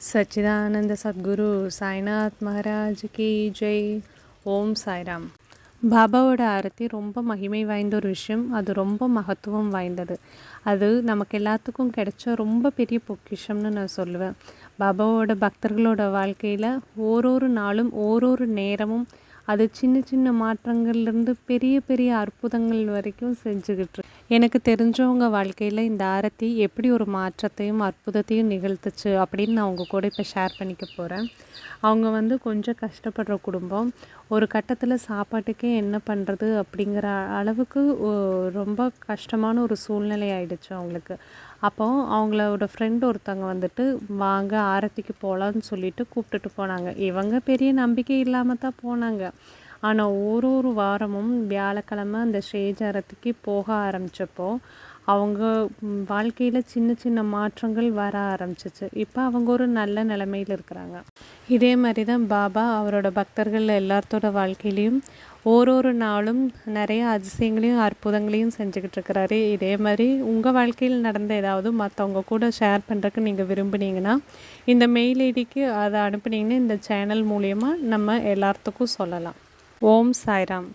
சச்சிதானந்த சத்குரு சாய்நாத் மகாராஜ் கி ஜெய் ஓம் சாய்ராம் பாபாவோட ஆரத்தி ரொம்ப மகிமை வாய்ந்த ஒரு விஷயம். அது ரொம்ப மகத்துவம் வாய்ந்தது. அது நமக்கு எல்லாத்துக்கும் கிடைச்ச ரொம்ப பெரிய பொக்கிஷம்னு நான் சொல்லுவேன். பாபாவோட பக்தர்களோட வாழ்க்கையில் ஓரொரு நாளும் ஓரொரு நேரமும் அது சின்ன சின்ன மாற்றங்கள்லேருந்து பெரிய பெரிய அற்புதங்கள் வரைக்கும் செஞ்சுக்கிட்டு இருக்கு. எனக்கு தெரிஞ்சவங்க வாழ்க்கையில் இந்த ஆரத்தி எப்படி ஒரு மாற்றத்தையும் அற்புதத்தையும் நிகழ்த்துச்சு அப்படின்னு நான் அவங்க கூட இப்போ ஷேர் பண்ணிக்க போகிறேன் அவங்க வந்து கொஞ்சம் கஷ்டப்படுற குடும்பம். ஒரு கட்டத்தில் சாப்பாட்டுக்கே என்ன பண்ணுறது அப்படிங்கிற அளவுக்கு ரொம்ப கஷ்டமான ஒரு சூழ்நிலை ஆயிடுச்சு அவங்களுக்கு. அப்போ அவங்களோட ஃப்ரெண்ட் ஒருத்தவங்க வந்துட்டு வாங்க ஆரத்திக்கு போகலான்னு சொல்லிட்டு கூப்பிட்டுட்டு போனாங்க. இவங்க பெரிய நம்பிக்கை இல்லாமல் தான் போனாங்க. ஆனால் ஒரு ஒரு வாரமும் வியாழக்கிழமை அந்த ஸ்ரேஜாரத்துக்கு போக ஆரம்பித்தப்போ அவங்க வாழ்க்கையில் சின்ன சின்ன மாற்றங்கள் வர ஆரம்பிச்சிச்சு. இப்போ அவங்க ஒரு நல்ல நிலைமையில் இருக்கிறாங்க. இதே மாதிரி தான் பாபா அவரோட பக்தர்கள் எல்லாத்தோட வாழ்க்கையிலையும் ஒரு நாளும் நிறைய அதிசயங்களையும் அற்புதங்களையும் செஞ்சுக்கிட்டு இருக்கிறாரு. இதே மாதிரி உங்கள் வாழ்க்கையில் நடந்த ஏதாவது மற்றவங்க கூட ஷேர் பண்ணுறதுக்கு நீங்கள் விரும்புனீங்கன்னா இந்த மெயில் ஐடிக்கு அதை அனுப்புனீங்கன்னா இந்த சேனல் மூலயமா நம்ம எல்லாத்துக்கும் சொல்லலாம். ஓம் சாய்ராம்